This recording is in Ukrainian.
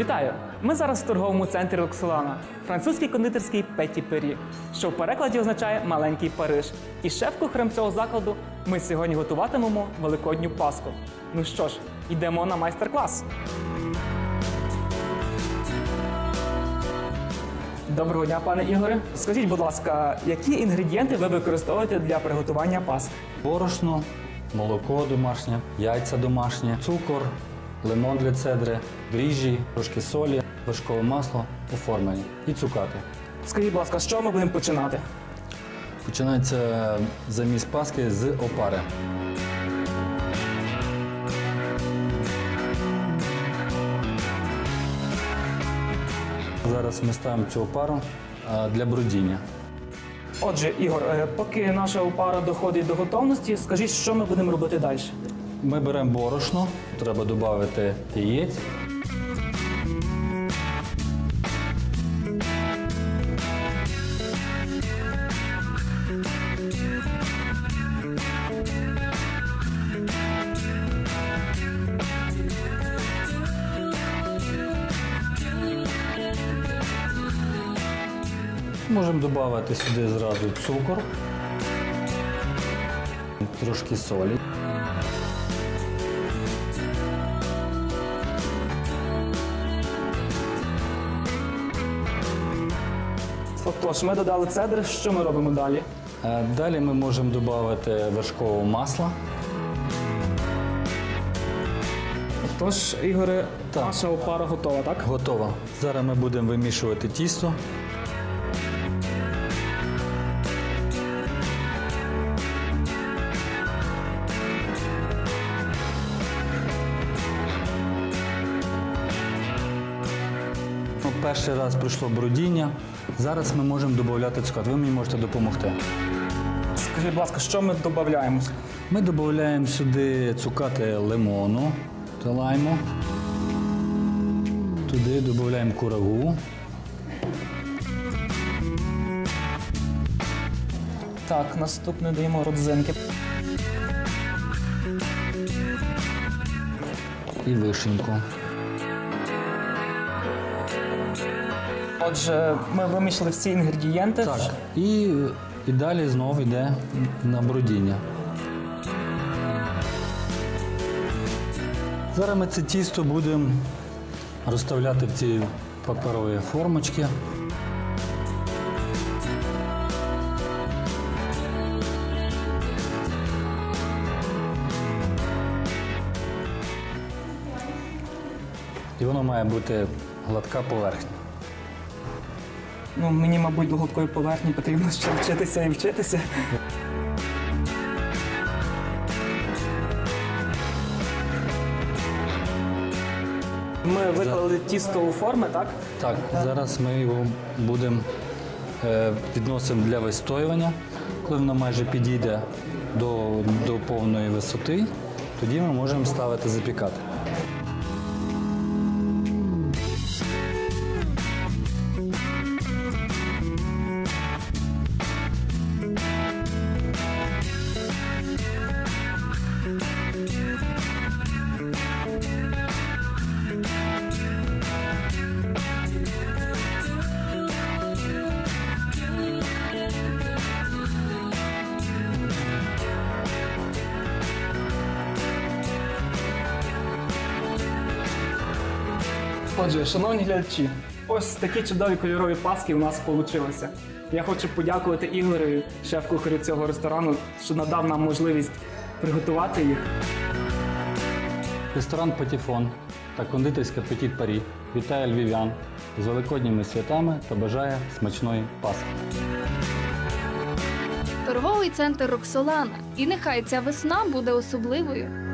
Вітаю! Ми зараз в торговому центрі Роксолана, французький кондитерський Петі Пері, що в перекладі означає маленький Париж. І шеф-кухарем цього закладу ми сьогодні готуватимемо великодню паску. Ну що ж, йдемо на майстер-клас. Доброго дня, пане Ігоре. Скажіть, будь ласка, які інгредієнти ви використовуєте для приготування паски? Борошно, молоко домашнє, яйця домашні, цукор, лимон для цедри, дріжджі, трошки солі, вершкове масло оформлені і цукати. Скажіть, будь ласка, з чого ми будемо починати? Починається заміс паски з опари. Зараз ми ставимо цю опару для брудіння. Отже, Ігор, е, поки наша опара доходить до готовності, скажіть, що ми будемо робити далі? Ми беремо борошно, треба додати яєць. Можемо додати сюди зразу цукор, трошки солі. Отож, ми додали цедр, що ми робимо далі? Е, Далі ми можемо додати вершкового масла. Тож, Ігоре, Так. наша опара готова, так? Готово. Зараз ми будемо вимішувати тісто. Ну, Перший раз пройшло брудіння. Зараз ми можемо додати цукат. Ви мені можете допомогти. Скажіть, будь ласка, що ми додаємо? Ми додаємо сюди цукати лимону та лайму. Туди додаємо курагу. Так, наступне даємо родзинки. і вишеньку. Отже, ми вимішали всі інгредієнти. Так, і, і далі знову йде на бродіння. Зараз ми це тісто будемо розставляти в ці паперові формочки. І воно має бути гладка поверхня. Ну, мені, мабуть, до гладкої поверхні потрібно ще вчитися і вчитися. Ми виклали тісто у форми, так? Так, зараз ми його будемо е, підносимо для вистоювання. Коли воно майже підійде до, до повної висоти, тоді ми можемо ставити запікати. Отже, шановні глядачі, ось такі чудові кольорові паски у нас вийшли. Я хочу подякувати Ігорю, шеф-кухарю цього ресторану, що надав нам можливість приготувати їх. Ресторан Патіфон та кондитерська Петіт Парі вітає львів'ян з великодніми святами та бажає смачної паски. Торговий центр Роксолана. І нехай ця весна буде особливою.